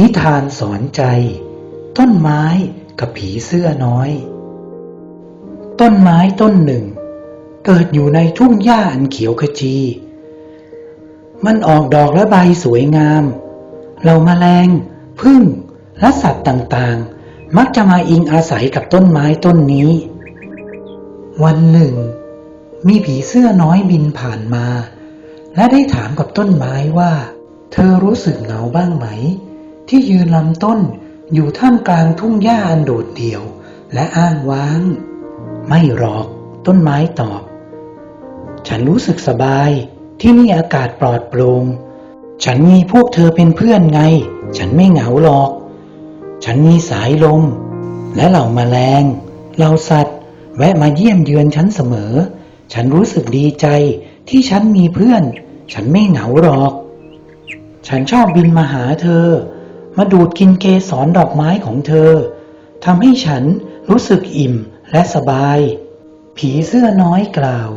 นิทานสอนใจ ต้นไม้กับผีเสื้อน้อย ต้นไม้ต้นหนึ่ง เกิดอยู่ในทุ่งหญ้าอันเขียวขจี มันออกดอกและใบสวยงามเหล่าแมลงพึ่งและสัตว์ต่างๆ มักจะมาอิงอาศัยกับต้นไม้ต้นนี้ วันหนึ่ง มีผีเสื้อน้อยบินผ่านมา และได้ถามกับต้นไม้ว่า เธอรู้สึกเหงาบ้างไหม ที่ยืนลำต้นอยู่ท่ามกลางทุ่งหญ้าอันโดดเดี่ยว และอ้างว้าง ไม่หรอก ต้นไม้ตอบ ฉันรู้สึกสบายที่นี่อากาศปลอดโปร่งฉันมีพวกเธอเป็นเพื่อนไง ฉันไม่เหงาหรอก ฉันมีสายลม และเหล่ามาแมลงเหล่าสัตว์ แวะมาเยี่ยมเยือนฉันเสมอ ฉันรู้สึกดีใจที่ฉันมีเพื่อน ฉันไม่เหงาหรอก ฉันชอบบินมาหาเธอ มาดูดกินเกสรดอกไม้ของเธอทำให้ฉันรู้สึกอิ่มและสบาย ผีเสื้อน้อยกล่าว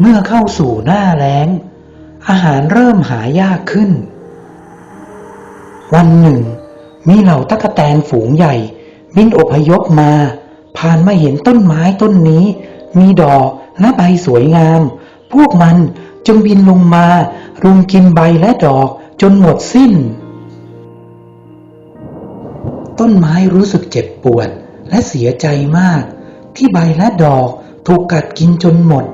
เมื่อเข้าสู่หน้าแล้ง อาหารเริ่มหายากขึ้น วันหนึ่ง มีเหล่าตะกแตนฝูงใหญ่ บินอพยพมา ผ่านมาเห็นต้นไม้ต้นนี้ มีดอกและใบสวยงาม พวกมันจึงบินลงมา รุมกินใบและดอก จนหมดสิ้น ต้นไม้รู้สึกเจ็บปวดและเสียใจมาก ที่ใบและดอกถูกกัดกินจนหมด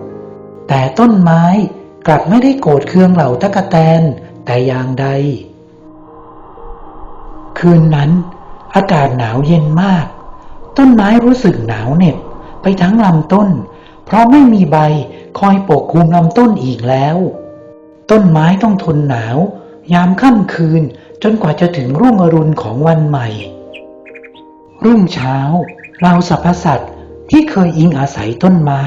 แต่ต้นไม้กลับไม่ได้โกรธเคืองเหล่าตะกะแตนแต่อย่างใด คืนนั้น อากาศหนาวเย็นมาก ต้นไม้รู้สึกหนาวเหน็บไปทั้งลำต้น เพราะไม่มีใบคอยปกคลุมลำต้นอีกแล้ว ต้นไม้ต้องทนหนาว ยามค่ำคืนจนกว่าจะถึงรุ่งอรุณของวันใหม่ รุ่งเช้าเราสรรพสัตว์ที่เคยอิงอาศัยต้นไม้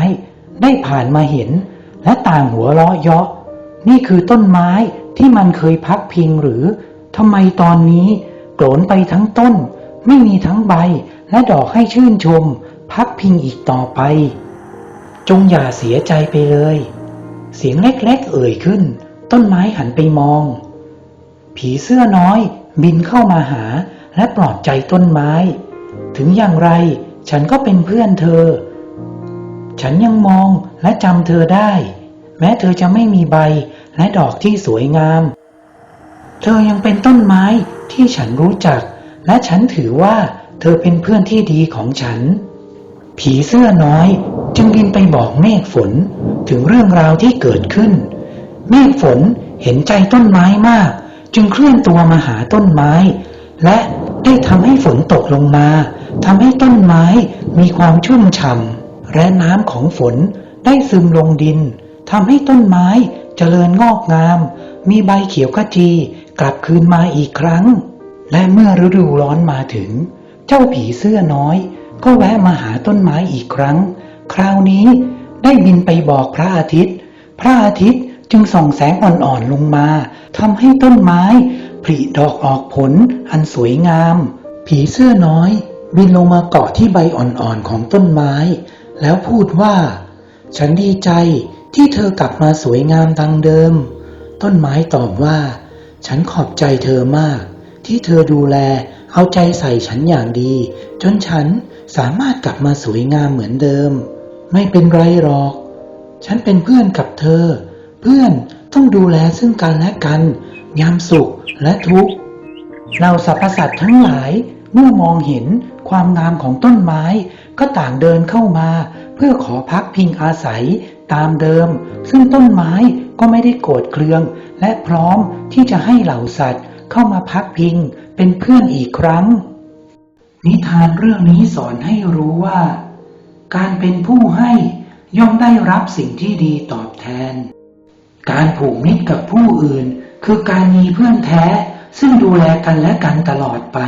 ได้ผ่านมาเห็น และต่างหัวเราะเยาะ นี่คือต้นไม้ที่มันเคยพักพิงหรือทำไมตอนนี้โกรนไปทั้งต้น ไม่มีทั้งใบและดอกให้ชื่นชม พักพิงอีกต่อไป จงอย่าเสียใจไปเลย เสียงเล็กๆเอ่ยขึ้น ต้นไม้หันไปมอง ผีเสื้อน้อย บินเข้ามาหาและปลอบใจต้นไม้ ถึงอย่างไร ฉันก็เป็นเพื่อนเธอ ฉันยังมองและจำเธอได้ แม้เธอจะไม่มีใบและดอกที่สวยงาม เธอยังเป็นต้นไม้ที่ฉันรู้จัก และฉันถือว่าเธอเป็นเพื่อนที่ดีของฉัน ผีเสื้อน้อยจึงบินไปบอกเมฆฝนถึงเรื่องราวที่เกิดขึ้น เมฆฝนเห็นใจต้นไม้มาก จึงเคลื่อนตัวมาหาต้นไม้ และได้ทำให้ฝนตกลงมาทำให้ต้นไม้มีความชุ่มฉ่ำและน้ำของฝนได้ซึมลงดินทำให้ต้นไม้เจริญงอกงาม มีใบเขียวขจีกลับคืนมาอีกครั้ง และเมื่อฤดูร้อนมาถึง เจ้าผีเสื้อน้อย ก็แวะมาหาต้นไม้อีกครั้ง คราวนี้ได้บินไปบอกพระอาทิตย์ พระอาทิตย์จึงส่องแสงอ่อนๆลงมา ทำให้ต้นไม้ผลิดอกออกผลอันสวยงาม ผีเสื้อน้อย บินลงมาเกาะที่ใบอ่อนๆของต้นไม้ แล้วพูดว่า ฉันดีใจที่เธอกลับมาสวยงามดังเดิม ต้นไม้ตอบว่า ฉันขอบใจเธอมาก ที่เธอดูแลเอาใจใส่ฉันอย่างดี จนฉันสามารถกลับมาสวยงามเหมือนเดิม ไม่เป็นไรหรอก ฉันเป็นเพื่อนกับเธอ เพื่อน ต้องดูแลซึ่งกันและกัน ยามสุขและทุกข์เราสรรพสัตว์ทั้งหลายเมื่อมองเห็นความงามของต้นไม้ ก็ต่างเดินเข้ามา เพื่อขอพักพิงอาศัยตามเดิม ซึ่งต้นไม้ก็ไม่ได้โกรธเคือง และพร้อมที่จะให้เหล่าสัตว์เข้ามาพักพิงเป็นเพื่อนอีกครั้ง นิทานเรื่องนี้สอนให้รู้ว่า การเป็นผู้ให้ย่อมได้รับสิ่งที่ดีตอบแทน การผูกมิตรกับผู้อื่น คือการมีเพื่อนแท้ ซึ่งดูแลกันและกันตลอดไป